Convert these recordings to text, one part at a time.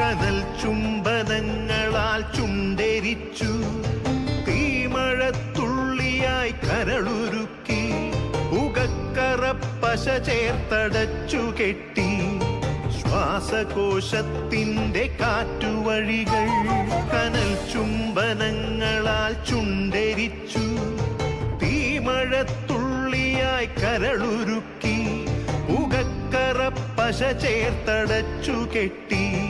കനൽ ചുംബനങ്ങളാൽ ചുണ്ടരിച്ചു. തീമഴത്തുള്ളിയായി കരളുരുക്കി. പുകക്കറ പശ ചേർത്തടച്ചു കെട്ടി. ശ്വാസകോശത്തിന്റെ കാറ്റുവഴികൾ കനൽ ചുംബനങ്ങളാൽ ചുണ്ടരിച്ചു. തീമഴത്തുള്ളിയായി കരളുരുക്കി. പുകക്കറ പശ ചേർത്തടച്ചു കെട്ടി.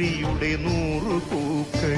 ജീവിത നൂറു പൂക്കൾ